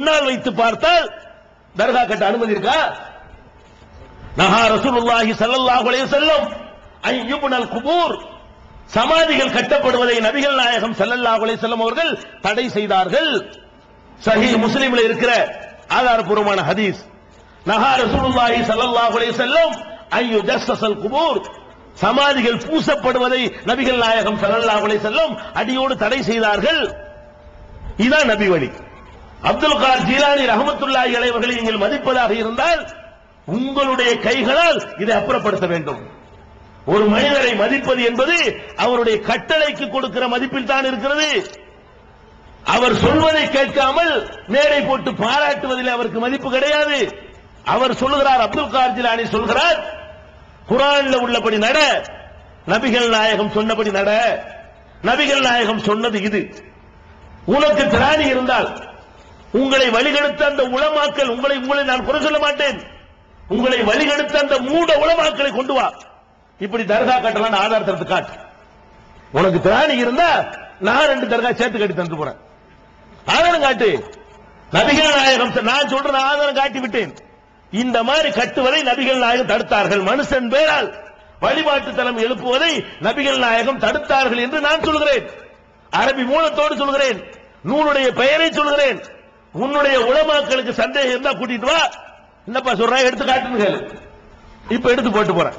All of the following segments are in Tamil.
முன்னால் வைத்து பார்த்தால் தர்கா கட்ட அனுமதி இருக்கா? நஹா ரசூலுல்லாஹி ஸல்லல்லாஹு அலைஹி வஸல்லம் ஐ குபூர் சமாதிகள் கட்டப்படுவதை நபிகள் நாயகம் ஸல்லல்லாஹு அலைஹி வஸல்லம் அவர்கள் தடை செய்தார்கள். சஹீஹ் முஸ்லிம்ல இருக்கிற ஆதாரபூர்வமான ஹதீஸ். நஹா ரசூலுல்லாஹி ஸல்லல்லாஹு அலைஹி வஸல்லம் ஐ யுஜஸ்ஸல் குபூர் சமாதிகள் பூசப்படுவதை நபிகள் நாயகம் ஸல்லல்லாஹு அலைஹி வஸல்லம் அடியோடு தடை செய்தார்கள். இதான் நபி வழி அப்துல் கார் ஜீலானி ரஹமத்துல்லாஹி இளைவர்களை நீங்கள் மதிப்பதாக இருந்தால் உங்களுடைய கைகளால் இதை அப்புறப்படுத்த வேண்டும். ஒரு மனிதரை மதிப்பது என்பது அவருடைய கட்டளைக்கு கொடுக்கிற மதிப்பில் தான் இருக்கிறது. அவர் சொல்வதை கேட்காமல் மேடை போட்டு பாராட்டுவதில் அவருக்கு மதிப்பு கிடையாது. அவர் சொல்லுகிறார் அப்துல் கார்ஜிலானி சொல்கிறார் குரான்ல உள்ளபடி நட நபிகள் நாயகம் சொன்னபடி நட நபிகள் நாயகம் சொன்னது இது. உனக்கு திராணி இருந்தால் உங்களை வழிகெடுத்த அந்த உளமாக்கல் உங்களை உங்களை நான் குறை சொல்ல மாட்டேன். உங்களை வழிகெடுத்த அந்த மூட உளமாக்களை கொண்டு வா. இப்படி தர்கா கட்டலாம் ஆதாரத்தை காட்டு. உனக்கு திராணி இருந்தா நான் ரெண்டு தர்கா சேர்த்து கட்டி தந்து போறேன். ஆதாரம் காட்டு. நபிகள் நாயகம் நான் சொல்றேன் ஆதாரம் காட்டி விட்டேன். இந்த மாதிரி கட்டுவதை நபிகள் நாயகம் தடுத்தார்கள். மனுஷன் பேரால் வழிபாட்டு தலம் எழுப்புவதை நபிகள் நாயகம் தடுத்தார்கள் என்று நான் சொல்கிறேன். அரபி மூலத்தோடு சொல்கிறேன். நூலுடைய பெயரை சொல்கிறேன். உன்னுடைய உலமாக்களுக்கு சந்தேகம் இருந்தா கூட்டிட்டு வா. என்னப்பா சொல்ற? எடுத்து காட்டுன்னு இப்ப எடுத்து போட்டு போறேன்.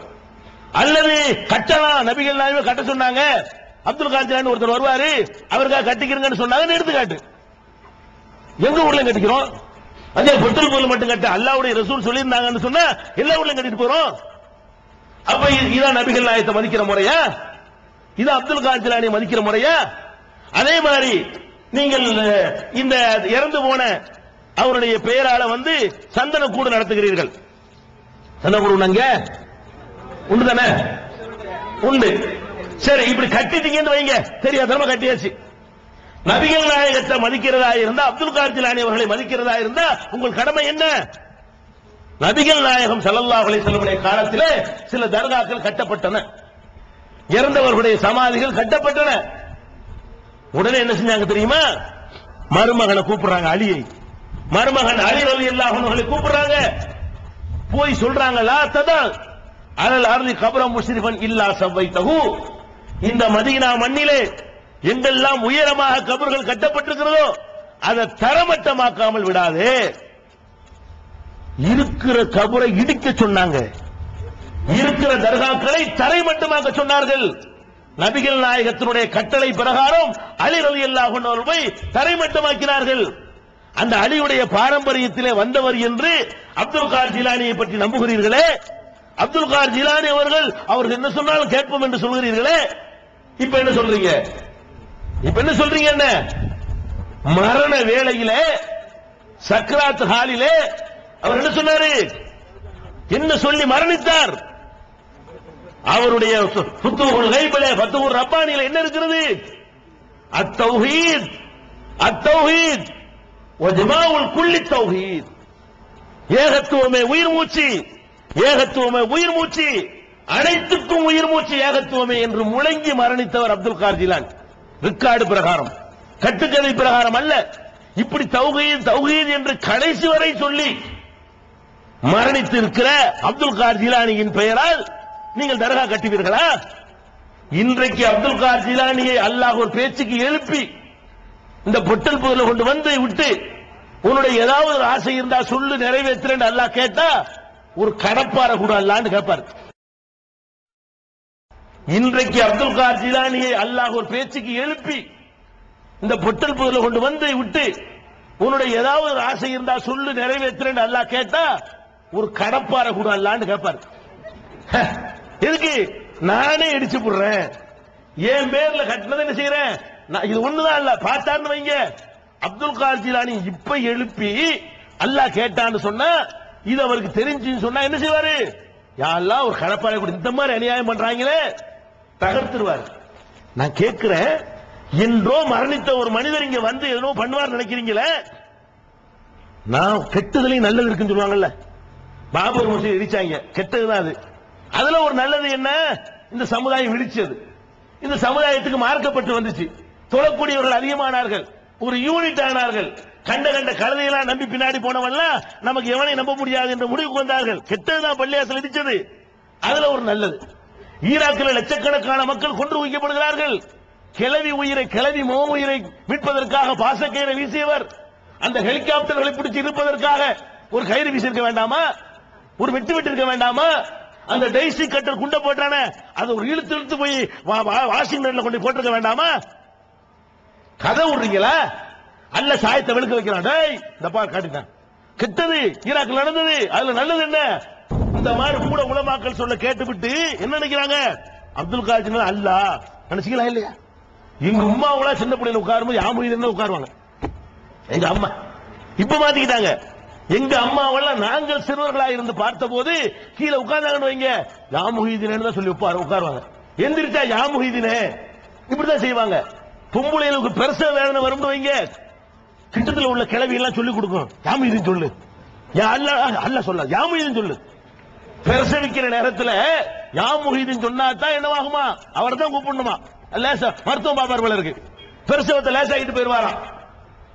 அல்லது கட்டலாம் நபிகள் நாயகம் கட்ட சொன்னாங்க. அப்துல் காஜிலான்னு ஒருத்தர் வருவாரு. அவருக்காக கட்டிக்கிறங்கன்னு சொன்னாங்க எடுத்துக்காட்டு எங்க ஊர்ல கட்டிக்கிறோம். அதே பொட்டல் பொருள் மட்டும் கட்ட. அல்லாவுடைய ரசூல் சொல்லியிருந்தாங்கன்னு சொன்னா எல்லா ஊர்லயும் கட்டிட்டு போறோம். அப்ப இதான் நபிகள் நாயத்தை மதிக்கிற முறையா? இது அப்துல் காஜிலானி மதிக்கிற முறையா? அதே மாதிரி நீங்கள் இந்த இறந்து போன அவருடைய பெயரால வந்து சந்தன கூடு நடத்துகிறீர்கள். சந்தன கூடு உண்டுங்க உண்டு தானே? உண்டு. சரி இப்படி கட்டிட்டீங்கன்னு வைங்க. தெரியாதனமா கட்டியாச்சு. நபிகள் நாயகத்தை மதிக்கிறதா இருந்தா அப்துல் கார்ஜிலானி அவர்களை மதிக்கிறதா இருந்தா உங்கள் கடமை என்ன? நபிகள் நாயகம் ஸல்லல்லாஹு அலைஹி வஸல்லமுடைய காலத்திலே சில தர்காக்கள் கட்டப்பட்டன. இறந்தவர்களுடைய சமாதிகள் கட்டப்பட்டன. உடனே என்ன செஞ்சாங்க தெரியுமா? மருமகனை கூப்பிடுறாங்க அலியை மருமகன் அலி ரவி அல்லாஹர்களை கூப்பிடுறாங்க. போய் சொல்றாங்க லா ததா அலல் அர்லி கபரம் முஸ்ரிஃபன் இல்லா சவ்வைத்தஹு. இந்த மதீனா மண்ணிலே எங்கெல்லாம் உயரமாக கபர்கள் கட்டப்பட்டிருக்கிறதோ அதை தரமட்டமாக்காமல் விடாதே. இருக்கிற கபரை இடிக்க சொன்னாங்க. இருக்கிற தர்காக்களை தரைமட்டமாக்க சொன்னார்கள். நபிகள் நாயகத்தினுடைய கட்டளை பிரகாரம் அலி ரவி அல்லாஹ் தரைமட்டமாக்கினார்கள் அந்த அலியுடைய பாரம்பரியத்திலே வந்தவர் என்று அப்துல் கார் ஜிலானியை பற்றி நம்புகிறீர்களே? அப்துல் கார் ஜிலானி அவர்கள் அவர்கள் என்ன சொன்னாலும் கேட்போம் என்று சொல்கிறீர்களே? இப்ப என்ன சொல்றீங்க? இப்ப என்ன சொல்றீங்க என்ன? மரண வேளையிலே சக்ராத் ஹாலிலே அவர் என்ன சொன்னாரு? என்ன சொல்லி மரணித்தார்? அவருடைய புத்துகுல் ரப்பானியில என்ன இருக்கிறது? அத்தௌஹீத். அத்தௌஹீத். வஜமாவுல் தௌஹீத். ஏகத்துவமே உயிர் மூச்சு. ஏகத்துவமே உயிர் மூச்சு. அனைத்துக்கும் உயிர் மூச்சு ஏகத்துவமே என்று முழங்கி மரணித்தவர் அப்துல் கார்ஜிலான் ரிக்கார்டு பிரகாரம். கட்டுக்கதை பிரகாரம் அல்ல. இப்படி தௌஹீத் தௌஹீத் என்று கடைசி வரை சொல்லி மரணித்திருக்கிற அப்துல் கார் ஜிலானியின் பெயரால் நீங்கள் தர்கா கட்டுவீர்களா? இன்றைக்கு அப்துல் கார் ஜிலானியை அல்லாஹ் ஒரு பேச்சுக்கு எழுப்பி இந்த பொட்டல் பொருளை கொண்டு வந்து விட்டு உன்னுடைய ஏதாவது ஒரு ஆசை இருந்தா சொல்லு நிறைவேற்றுறேன் அல்லாஹ் கேட்டா ஒரு கடப்பார கூட அல்லான்னு கேட்பார் இன்றைக்கு அப்துல் கார் ஜிலானியை அல்லாஹ் ஒரு பேச்சுக்கு எழுப்பி இந்த பொட்டல் பொருளை கொண்டு வந்து விட்டு உன்னுடைய ஏதாவது ஒரு ஆசை இருந்தா சொல்லு நிறைவேற்றுறேன் அல்லாஹ் கேட்டா ஒரு கடப்பார கூட அல்லான்னு கேட்பார் எதுக்கு? நானே இடிச்சு போடுறேன். என் பேர்ல கட்டினதை என்ன செய்யறேன்? நான் இது ஒண்ணுதான் இல்ல பார்த்தான்னு வைங்க. அப்துல் கார் ஜிலானி இப்ப எழுப்பி அல்லாஹ் கேட்டான்னு சொன்னா இது அவருக்கு தெரிஞ்சுன்னு சொன்னா என்ன செய்வாரு? யாரெல்லாம் ஒரு கடப்பாறை கூட இந்த மாதிரி அநியாயம் பண்றாங்களே. தகர்த்துருவாரு. நான் கேட்கிறேன் என்றோ மரணித்த ஒரு மனிதர் இங்க வந்து ஏதோ பண்ணுவார் நினைக்கிறீங்களே? நான் கெட்டதுலயும் நல்லது இருக்குன்னு சொல்லுவாங்கல்ல. பாபர் மசூதி இடிச்சாங்க. கெட்டதுதான் அது. அதுல ஒரு நல்லது என்ன? இந்த சமுதாயம் விழிச்சது இந்த சமுதாயத்துக்கு மார்க்கப்பட்டு வந்துச்சு. தொழக்கூடியவர்கள் அதிகமானார்கள். ஒரு யூனிட் ஆனார்கள். கண்ட கண்ட கழுதையெல்லாம் நம்பி பின்னாடி போனவெல்லாம் நமக்கு எவனை நம்ப முடியாது என்ற முடிவுக்கு வந்தார்கள். கெட்டதுதான் பள்ளியாசல் இடிச்சது. அதுல ஒரு நல்லது. ஈராக்கில் லட்சக்கணக்கான மக்கள் கொன்று வைக்கப்படுகிறார்கள் கிளவி உயிரை கிளவி மோ உயிரை மீட்பதற்காக பாசக்கயிறை வீசியவர். அந்த ஹெலிகாப்டர்களை பிடிச்சி இருப்பதற்காக ஒரு கயிறு வீசியிருக்க வேண்டாமா? ஒரு வெட்டு வெட்டி இருக்க வேண்டாமா? அந்த டைசி கட்டர் குண்ட போட்டானே அது ஒரு இழுத்து இழுத்து போய் வா- வா- வாஷிங்டன்ல கொண்டு போட்டிருக்க வேண்டாமா? கதை விடுறீங்களா? அல்ல சாயத்தை வெளுக்க வைக்கிறான். டேய் இந்த பார் காட்டிட்டான். கெட்டது ஈராக்கில் நடந்தது அதுல நல்லது என்ன? இந்த மாதிரி கூட உலமாக்கள் சொல்ல கேட்டுவிட்டு என்ன நினைக்கிறாங்க? அப்துல் காஜினா அல்லா. நினைச்சிக்கலாம் இல்லையா? எங்க அம்மாவெல்லாம் சின்ன பிள்ளைல உட்காரும்போது யாமுயின்னு உட்காருவாங்க? எங்க அம்மா. இப்ப மாத்திக்கிட்டாங்க. எங்க அம்மாவெல்லாம் நாங்கள் சிறுவர்களா இருந்து பார்த்த போது கீழே உட்கார்ந்தாங்கன்னு வைங்க. யாமுஹீதினு தான் சொல்லி உட்கார உட்காருவாங்க. எந்திரிச்சா யாமுகிதினே. இப்படிதான் செய்வாங்க. பொம்பளைகளுக்கு பெருசா வேதனை வரும்னு வைங்க. கிட்டத்துல உள்ள கிளவி எல்லாம் சொல்லி கொடுக்கும் யாமுகிதின் சொல்லு. அல்ல அல்ல சொல்ல. யாமுகிதின் சொல்லு. பிரசவிக்கிற நேரத்துல யாமுகிதின் சொன்னா தான் என்னவாகுமா? அவர் தான் கூப்பிடணுமா? லேசா மருத்துவம் பாப்பார் போல இருக்கு. பிரசவத்தை லேசாகிட்டு போயிருவாராம்.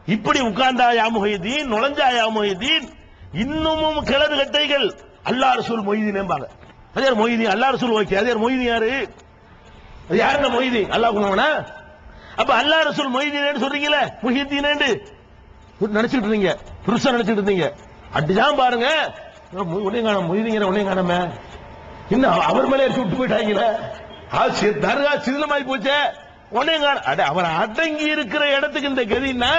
இப்படி உட்கார்ந்தா யாமுஹீதீன் நுழைஞ்சா யாமுஹீதீன் இன்னமும் கிளறு கட்டைகள். அல்லா ரசூல் மொய்தீன் அதே மொய்தீன் அல்லா ரசூல் ஓகே. அதே மொய்தீன் யாரு? அது யாருங்க மொய்தீன்? அல்லா குணவனா அப்ப அல்லா ரசூல் மொய்தீன் சொல்றீங்களே முஹிதீன் நினைச்சிட்டு இருந்தீங்க. புருஷன் நினைச்சிட்டு இருந்தீங்க. அடிதான் பாருங்க. உடனே காண மொய்தீங்கிற உடனே காணாம. இன்னும் அவர் மேலே விட்டு போயிட்டாங்களே? ஆ, சி- தர்கா சிதிலமாயி போச்சே. உடனே காண அட அவர் அடங்கி இருக்கிற இடத்துக்கு இந்த கதின்னா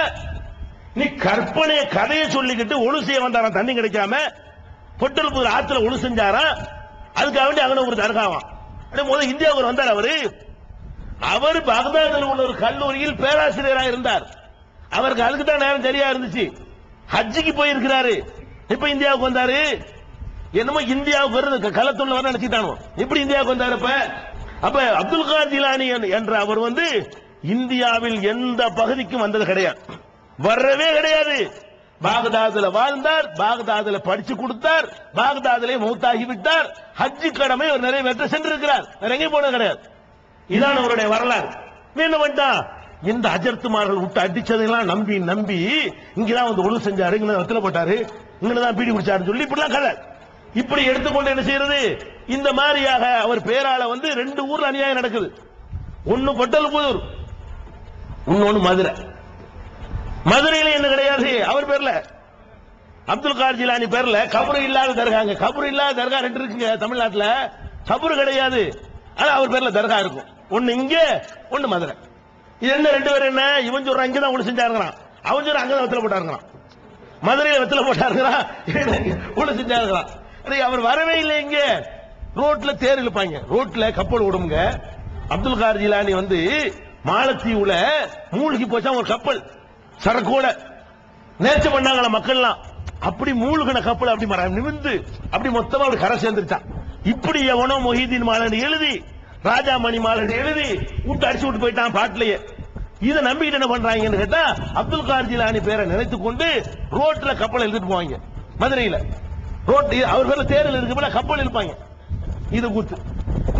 நீ கற்பனை கதையை சொல்லிக்கிட்டு ஒழு செய்ய வந்தாராம் தண்ணி கிடைக்காம பொட்டல் புதர் ஆத்துல ஒழு செஞ்சாராம் அதுக்காக வேண்டி அங்கே ஒரு தர்காவான். முதல் இந்தியாவுக்கு வந்தார் அவரு. அவர் பகதாதில் உள்ள ஒரு கல்லூரியில் பேராசிரியராக இருந்தார். அவருக்கு அதுக்கு தான் நேரம் சரியா இருந்துச்சு. ஹஜ்ஜிக்கு போயிருக்கிறாரு. இப்ப இந்தியாவுக்கு வந்தாரு. என்னமோ இந்தியாவுக்கு வருது களத்துள்ள வர நினைச்சிட்டானோ? எப்படி இந்தியாவுக்கு வந்தாரு இப்ப அப்ப அப்துல் கார் ஜிலானி என்ற அவர் வந்து இந்தியாவில் எந்த பகுதிக்கும் வந்தது கிடையாது. வரவே கிடையாது. பாகதாதுல வாழ்ந்தார் பாகதாதுல படிச்சு கொடுத்தார் பாகதாதிலே மூத்தாகி விட்டார். ஹஜ்ஜி கடமை ஒரு நிறைவேற்ற சென்றிருக்கிறார். வேற எங்கேயும் போனது கிடையாது. இதான் அவருடைய வரலாறு. என்ன பண்ணிட்டான் இந்த அஜர்த்துமார்கள் விட்டு அடிச்சதெல்லாம் நம்பி நம்பி இங்கதான் வந்து ஒழு செஞ்சாரு இங்க வெத்தலை போட்டாரு. இங்கதான் பீடி குடிச்சாருன்னு சொல்லி இப்படிலாம் கதை. இப்படி எடுத்துக்கொண்டு என்ன செய்யறது? இந்த மாதிரியாக அவர் பேரால வந்து ரெண்டு ஊர்ல அநியாயம் நடக்குது. ஒன்னு பொட்டல்புதூர் இன்னொன்னு மதுரை. மதுரையில என்ன கிடையாது? அவர் பேர்ல. அப்துல் கார் ஜிலானி பேர்ல. கபரு இல்லாத தர்காங்க கபரு இல்லாத தர்கா ரெண்டு இருக்குங்க தமிழ்நாட்டுல. கபரு கிடையாது. ஆனா அவர் பேர்ல தர்கா இருக்கும். ஒன்னு இங்க ஒன்னு மதுரை. இது என்ன ரெண்டு பேரும் என்ன? இவன் சொல்றான் இங்கதான் ஒண்ணு செஞ்சாருங்கிறான். அவன் சொல்றான் அங்கதான் வெத்தில போட்டாருங்கிறான். மதுரையில வெத்தலை போட்டாருங்கிறான் ஒண்ணு செஞ்சாருங்கிறான். அவர் வரவே இல்லை இங்க. ரோட்ல தேர் இழுப்பாங்க. ரோட்ல கப்பல் விடுங்க அப்துல் கார் ஜிலானி வந்து மாலத்தீவுல மூழ்கி போச்சா ஒரு கப்பல். சரக்கோட நேர்ச்சி பண்ணாங்களா மக்கள்லாம்? அப்படி மூழ்கின கப்பல் அப்படி மர நிமிந்து அப்படி மொத்தமா அப்படி கரை சேர்ந்துருச்சான். இப்படி எவனோ மொஹிதீன் மாலன் எழுதி ராஜா மணி மாலன் எழுதி விட்டு அடிச்சு விட்டு போயிட்டான் பாட்டிலேயே. இதை நம்பிக்கிட்டு என்ன பண்றாங்கன்னு கேட்டா அப்துல் கார் ஜிலானி பேரை நினைத்து கொண்டு ரோட்ல கப்பல் எழுதிட்டு போவாங்க மதுரையில. ரோட் அவர் பேர்ல தேர்தல் இருக்கு கப்பல் இழுப்பாங்க. இது கூத்து.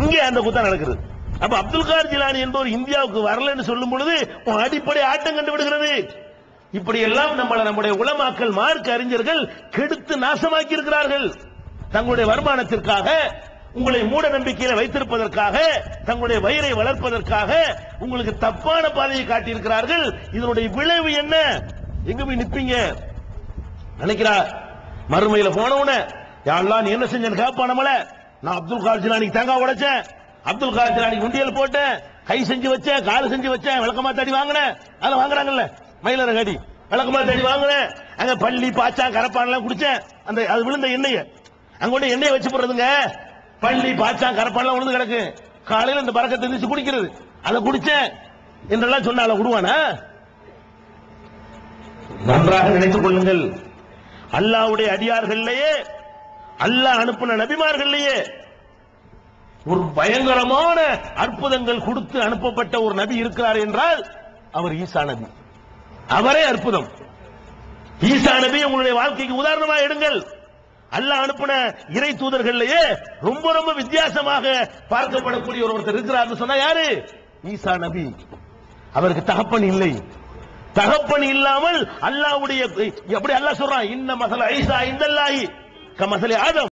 இங்கே அந்த கூத்தா நடக்குது. அப்ப அப்துல் கார் ஜிலானி என்பவர் இந்தியாவுக்கு வரலன்னு சொல்லும் பொழுது உன் அடிப்படை ஆட்டம் கண்டு விடுகிறது இப்படி எல்லாம் நம்மளை நம்முடைய உலமாக்கல் மார்க்க அறிஞர்கள் கெடுத்து நாசமாக்கி இருக்கிறார்கள் தங்களுடைய வருமானத்திற்காக உங்களை மூட நம்பிக்கையில வைத்திருப்பதற்காக தங்களுடைய வயிறை வளர்ப்பதற்காக உங்களுக்கு தப்பான பாதையை காட்டியிருக்கிறார்கள். இதனுடைய விளைவு என்ன? எங்க போய் நிப்பீங்க? நினைக்கிறா? மறுமையில போனவன யாரெல்லாம் நீ என்ன செஞ்சேன்னு கேட்பான் நம்மள நான் அப்துல் கார் ஜிலானிக்கு தேங்காய் உடைச்சேன். அப்துல் கார் ஜிலானிக்கு உண்டியல் போட்டேன். கை செஞ்சு வச்சேன் கால் செஞ்சு வச்சேன் விளக்கமா தடி வாங்கினேன். அதெல்லாம் வாங்குறாங்கல்ல. மயிலர கடி விளக்குமா தேடி வாங்கினேன். அங்க பள்ளி பாச்சா கரப்பான் எல்லாம் குடிச்சேன். அந்த அது விழுந்த எண்ணெய அங்க கொண்டு எண்ணெயை வச்சு போடுறதுங்க. பள்ளி பாச்சா கரப்பான் எல்லாம் விழுந்து கிடக்கு. காலையில இந்த பறக்க தெரிஞ்சு குடிக்கிறது. அதை குடிச்சேன். என்றெல்லாம் சொன்னால விடுவானா? நன்றாக நினைத்துக் கொள்ளுங்கள். அல்லாவுடைய அடியார்கள்லயே அல்லாஹ் அனுப்பின நபிமார்கள்லயே ஒரு பயங்கரமான அற்புதங்கள் கொடுத்து அனுப்பப்பட்ட ஒரு நபி இருக்கிறார் என்றால் அவர் ஈசா நபி. அவரே அற்புதம். ஈசா நபி உங்களுடைய வாழ்க்கைக்கு உதாரணமா எடுங்கள். அல்லாஹ் அனுப்பின இறை தூதர்கள்லயே ரொம்ப ரொம்ப வித்தியாசமாக பார்க்கப்படக்கூடிய ஒரு ஒருத்தர் சொன்னா யாரு? ஈசா நபி. அவருக்கு தகப்பன் இல்லை. தகப்பன் இல்லாமல் அல்லாவுடைய எப்படி அல்லாஹ் சொல்றான்? இன்ன மசல ஐசா இந்த கமசலி ஆதம்.